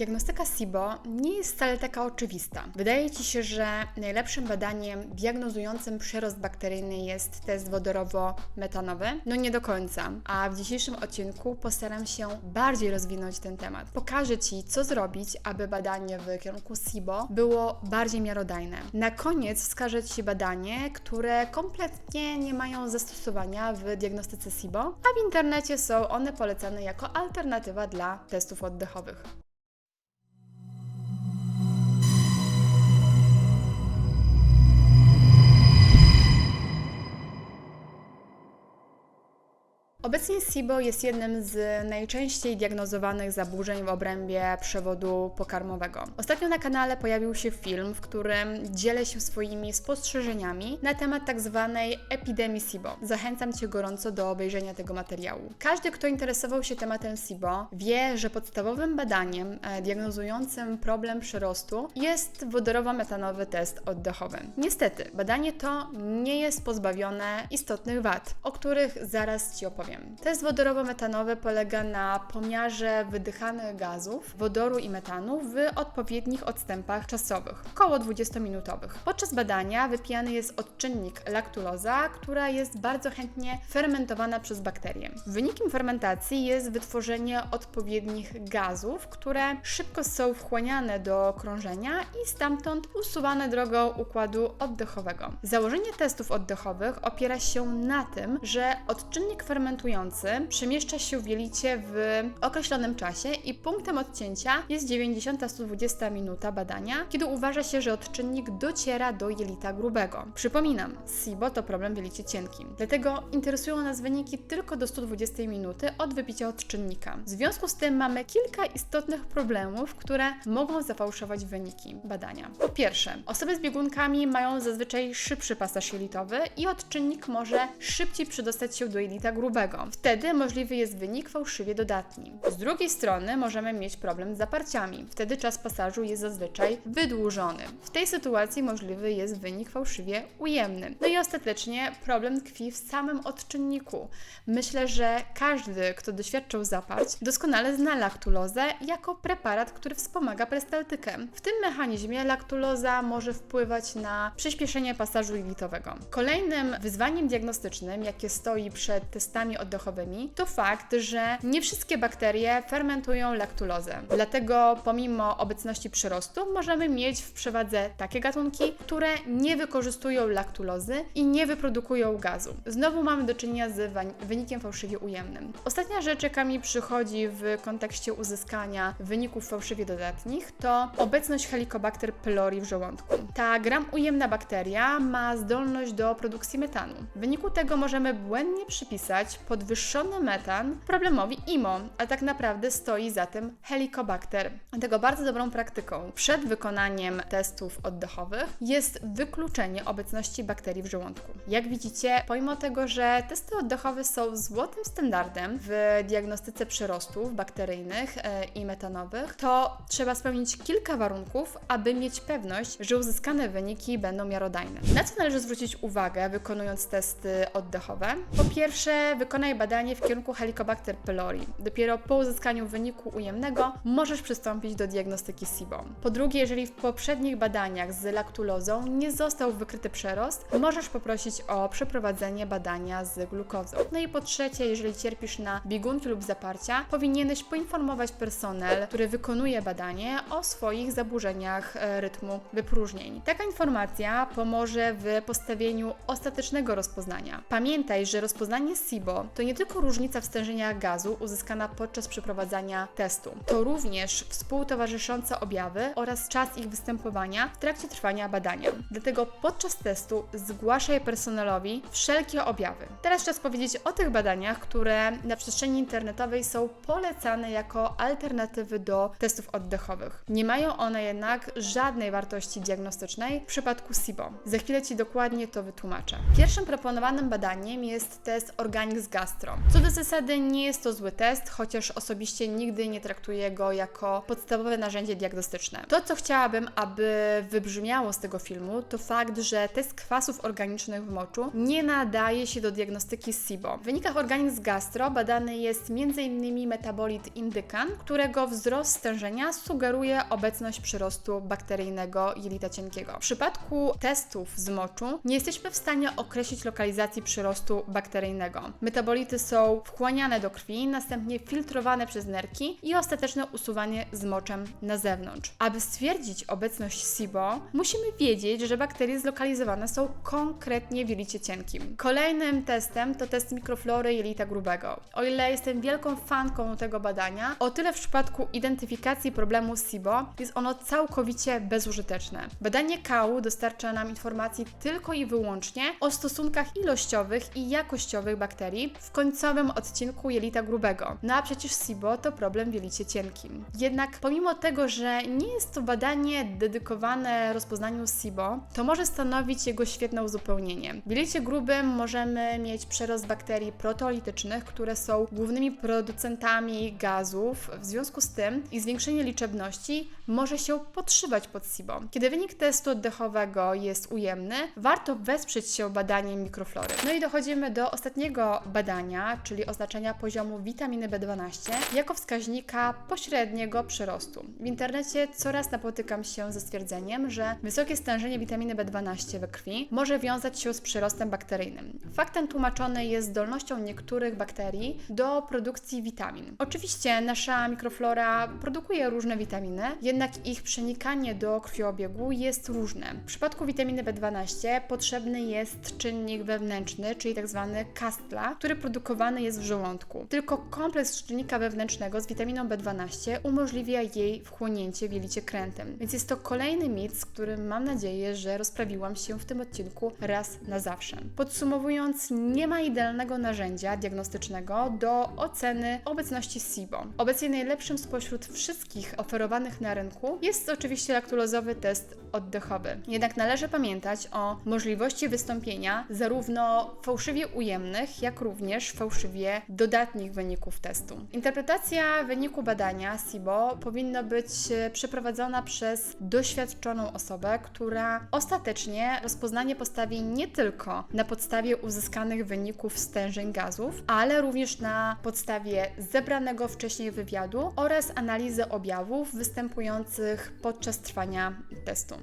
Diagnostyka SIBO nie jest wcale taka oczywista. Wydaje Ci się, że najlepszym badaniem diagnozującym przyrost bakteryjny jest test wodorowo-metanowy? No nie do końca. A w dzisiejszym odcinku postaram się bardziej rozwinąć ten temat. Pokażę Ci, co zrobić, aby badanie w kierunku SIBO było bardziej miarodajne. Na koniec wskażę Ci badanie, które kompletnie nie mają zastosowania w diagnostyce SIBO, a w internecie są one polecane jako alternatywa dla testów oddechowych. Obecnie SIBO jest jednym z najczęściej diagnozowanych zaburzeń w obrębie przewodu pokarmowego. Ostatnio na kanale pojawił się film, w którym dzielę się swoimi spostrzeżeniami na temat tak zwanej epidemii SIBO. Zachęcam Cię gorąco do obejrzenia tego materiału. Każdy, kto interesował się tematem SIBO, wie, że podstawowym badaniem e, diagnozującym problem przyrostu jest wodorowo-metanowy test oddechowy. Niestety, badanie to nie jest pozbawione istotnych wad, o których zaraz Ci opowiem. Test wodorowo-metanowy polega na pomiarze wydychanych gazów, wodoru i metanu w odpowiednich odstępach czasowych, około 20-minutowych. Podczas badania wypijany jest odczynnik laktuloza, która jest bardzo chętnie fermentowana przez bakterie. Wynikiem fermentacji jest wytworzenie odpowiednich gazów, które szybko są wchłaniane do krążenia i stamtąd usuwane drogą układu oddechowego. Założenie testów oddechowych opiera się na tym, że odczynnik fermentujący przemieszcza się w jelicie w określonym czasie i punktem odcięcia jest 90-120 minuta badania, kiedy uważa się, że odczynnik dociera do jelita grubego. Przypominam, SIBO to problem w jelicie cienkim, dlatego interesują nas wyniki tylko do 120 minuty od wypicia odczynnika. W związku z tym mamy kilka istotnych problemów, które mogą zafałszować wyniki badania. Po pierwsze, osoby z biegunkami mają zazwyczaj szybszy pasaż jelitowy i odczynnik może szybciej przedostać się do jelita grubego. Wtedy możliwy jest wynik fałszywie dodatni. Z drugiej strony możemy mieć problem z zaparciami. Wtedy czas pasażu jest zazwyczaj wydłużony. W tej sytuacji możliwy jest wynik fałszywie ujemny. No i ostatecznie problem tkwi w samym odczynniku. Myślę, że każdy, kto doświadczył zaparć, doskonale zna laktulozę jako preparat, który wspomaga perystaltykę. W tym mechanizmie laktuloza może wpływać na przyspieszenie pasażu jelitowego. Kolejnym wyzwaniem diagnostycznym, jakie stoi przed testami oddechowymi, to fakt, że nie wszystkie bakterie fermentują laktulozę. Dlatego pomimo obecności przyrostu możemy mieć w przewadze takie gatunki, które nie wykorzystują laktulozy i nie wyprodukują gazu. Znowu mamy do czynienia z wynikiem fałszywie ujemnym. Ostatnia rzecz, jaka mi przychodzi w kontekście uzyskania wyników fałszywie dodatnich, to obecność Helicobacter pylori w żołądku. Ta gram ujemna bakteria ma zdolność do produkcji metanu. W wyniku tego możemy błędnie przypisać podwyższony metan problemowi IMO, a tak naprawdę stoi za tym Helicobacter. Dlatego bardzo dobrą praktyką przed wykonaniem testów oddechowych jest wykluczenie obecności bakterii w żołądku. Jak widzicie, pomimo tego, że testy oddechowe są złotym standardem w diagnostyce przyrostów bakteryjnych e, i metanowych, to trzeba spełnić kilka warunków, aby mieć pewność, że uzyskane wyniki będą miarodajne. Na co należy zwrócić uwagę, wykonując testy oddechowe? Po pierwsze, badanie w kierunku Helicobacter pylori. Dopiero po uzyskaniu wyniku ujemnego możesz przystąpić do diagnostyki SIBO. Po drugie, jeżeli w poprzednich badaniach z laktulozą nie został wykryty przerost, możesz poprosić o przeprowadzenie badania z glukozą. No i po trzecie, jeżeli cierpisz na biegunki lub zaparcia, powinieneś poinformować personel, który wykonuje badanie o swoich zaburzeniach e, rytmu wypróżnień. Taka informacja pomoże w postawieniu ostatecznego rozpoznania. Pamiętaj, że rozpoznanie SIBO to nie tylko różnica w stężeniach gazu uzyskana podczas przeprowadzania testu, to również współtowarzyszące objawy oraz czas ich występowania w trakcie trwania badania. Dlatego podczas testu zgłaszaj personelowi wszelkie objawy. Teraz czas powiedzieć o tych badaniach, które na przestrzeni internetowej są polecane jako alternatywy do testów oddechowych. Nie mają one jednak żadnej wartości diagnostycznej w przypadku SIBO. Za chwilę Ci dokładnie to wytłumaczę. Pierwszym proponowanym badaniem jest test Organic Gastro. Co do zasady nie jest to zły test, chociaż osobiście nigdy nie traktuję go jako podstawowe narzędzie diagnostyczne. To, co chciałabym, aby wybrzmiało z tego filmu, to fakt, że test kwasów organicznych w moczu nie nadaje się do diagnostyki SIBO. W wynikach organizm gastro badany jest m.in. metabolit indykan, którego wzrost stężenia sugeruje obecność przyrostu bakteryjnego jelita cienkiego. W przypadku testów z moczu nie jesteśmy w stanie określić lokalizacji przyrostu bakteryjnego. Metabolity są wchłaniane do krwi, następnie filtrowane przez nerki i ostateczne usuwanie z moczem na zewnątrz. Aby stwierdzić obecność SIBO, musimy wiedzieć, że bakterie zlokalizowane są konkretnie w jelicie cienkim. Kolejnym testem to test mikroflory jelita grubego. O ile jestem wielką fanką tego badania, o tyle w przypadku identyfikacji problemu SIBO jest ono całkowicie bezużyteczne. Badanie kału dostarcza nam informacji tylko i wyłącznie o stosunkach ilościowych i jakościowych bakterii w końcowym odcinku jelita grubego. No a przecież SIBO to problem w jelicie cienkim. Jednak pomimo tego, że nie jest to badanie dedykowane rozpoznaniu SIBO, to może stanowić jego świetne uzupełnienie. W jelicie grubym możemy mieć przerost bakterii proteolitycznych, które są głównymi producentami gazów. W związku z tym ich zwiększenie liczebności może się podszywać pod SIBO. Kiedy wynik testu oddechowego jest ujemny, warto wesprzeć się badaniem mikroflory. No i dochodzimy do ostatniego badania, czyli oznaczenia poziomu witaminy B12 jako wskaźnika pośredniego przyrostu. W internecie coraz napotykam się ze stwierdzeniem, że wysokie stężenie witaminy B12 we krwi może wiązać się z przyrostem bakteryjnym. Fakt ten tłumaczony jest zdolnością niektórych bakterii do produkcji witamin. Oczywiście nasza mikroflora produkuje różne witaminy, jednak ich przenikanie do krwiobiegu jest różne. W przypadku witaminy B12 potrzebny jest czynnik wewnętrzny, czyli tzw. kastla, który produkowany jest w żołądku. Tylko kompleks czynnika wewnętrznego z witaminą B12 umożliwia jej wchłonięcie w jelicie krętym. Więc jest to kolejny mit, z którym mam nadzieję, że rozprawiłam się w tym odcinku raz na zawsze. Podsumowując, nie ma idealnego narzędzia diagnostycznego do oceny obecności SIBO. Obecnie najlepszym spośród wszystkich oferowanych na rynku jest oczywiście laktulozowy test oddechowy. Jednak należy pamiętać o możliwości wystąpienia zarówno fałszywie ujemnych, jak również fałszywie dodatnich wyników testu. Interpretacja wyniku badania SIBO powinna być e, przeprowadzona przez doświadczoną osobę, która ostatecznie rozpoznanie postawi nie tylko na podstawie uzyskanych wyników stężeń gazów, ale również na podstawie zebranego wcześniej wywiadu oraz analizy objawów występujących podczas trwania testu.